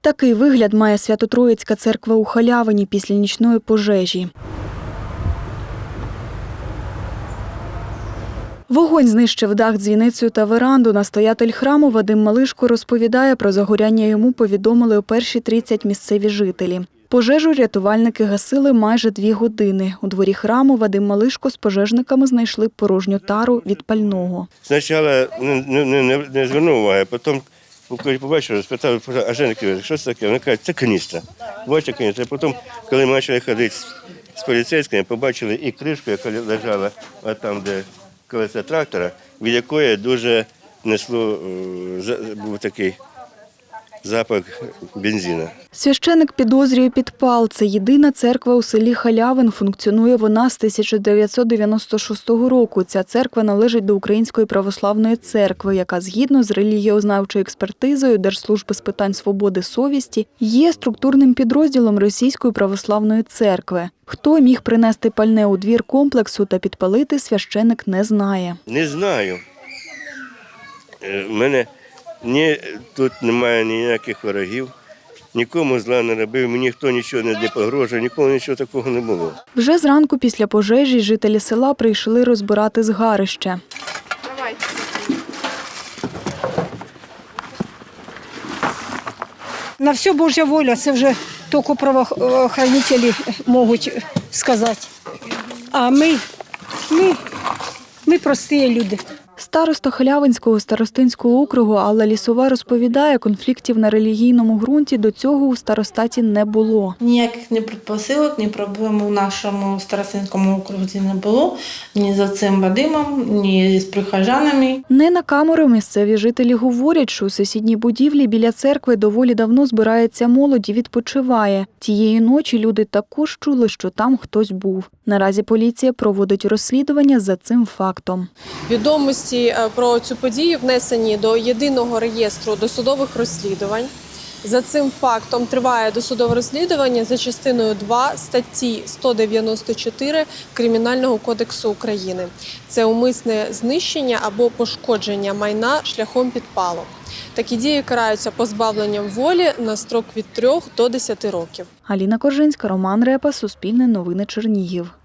Такий вигляд має Свято-Троїцька церква у Халявині після нічної пожежі. Вогонь знищив дах, дзвіницю та веранду. Настоятель храму Вадим Малишко розповідає про загоряння йому повідомили о перші 30 місцеві жителі. Пожежу рятувальники гасили майже дві години. У дворі храму Вадим Малишко з пожежниками знайшли порожню тару від пального. Спочатку не, не, не, не, звернув уваги, потім побачив, спитав, а Женки, що це таке? Вони кажуть, це каністра. Бачите, каністра. Потім, коли ми почали ходити з- з поліцейськими, побачили і кришку, яка лежала там, де колеса трактора, від якої дуже несло, е, був такий запах бензину. Священик підозрює підпал. Це єдина церква у селі Халявин. Функціонує вона з 1996 року. Ця церква належить до Української православної церкви, яка згідно з релігіознавчою експертизою Держслужби з питань свободи совісті є структурним підрозділом Російської православної церкви. Хто міг принести пальне у двір комплексу та підпалити, священик не знає. Не знаю. Е, В мене ні, тут немає ніяких ворогів, нікому зла не робив, мені ніхто нічого не, не погрожує, ніколи нічого такого не було. Вже зранку після пожежі жителі села прийшли розбирати згарище. На все Божья воля, це вже тільки правоохранителі можуть сказати. А ми, ми, ми прості люди. Староста Халявинського старостинського округу Алла Лісова розповідає, конфліктів на релігійному ґрунті до цього у старостаті не було. Ніяких ні предпосилок, ні проблем у нашому старостинському окрузі не було. Ні за цим Вадимом, ні з прихожанами. Не на камеру місцеві жителі говорять, що у сусідній будівлі біля церкви доволі давно збирається молодь і відпочиває. Тієї ночі люди також чули, що там хтось був. Наразі поліція проводить розслідування за цим фактом. Відомості е, про цю подію внесені до єдиного реєстру досудових розслідувань. За цим фактом триває досудове розслідування за частиною 2 статті 194 Кримінального кодексу України. Це умисне знищення або пошкодження майна шляхом підпалу. Такі дії караються позбавленням волі на строк від 3 до 10 років. Аліна Коржинська, Роман Репа, Суспільне новини Чернігів.